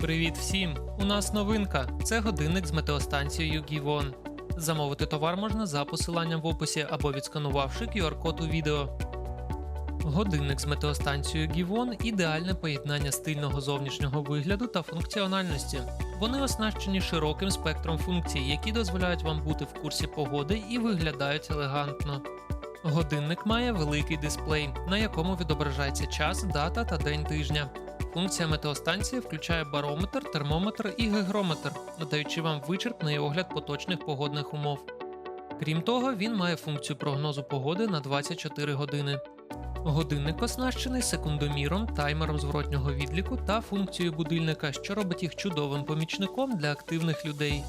Привіт всім! У нас новинка. Це годинник з метеостанцією Givon. Замовити товар можна за посиланням в описі або відсканувавши QR-код у відео. Годинник з метеостанцією Givon – ідеальне поєднання стильного зовнішнього вигляду та функціональності. Вони оснащені широким спектром функцій, які дозволяють вам бути в курсі погоди і виглядають елегантно. Годинник має великий дисплей, на якому відображається час, дата та день тижня. Функція метеостанції включає барометр, термометр і гігрометр, надаючи вам вичерпний огляд поточних погодних умов. Крім того, він має функцію прогнозу погоди на 24 години. Годинник оснащений секундоміром, таймером зворотнього відліку та функцією будильника, що робить їх чудовим помічником для активних людей.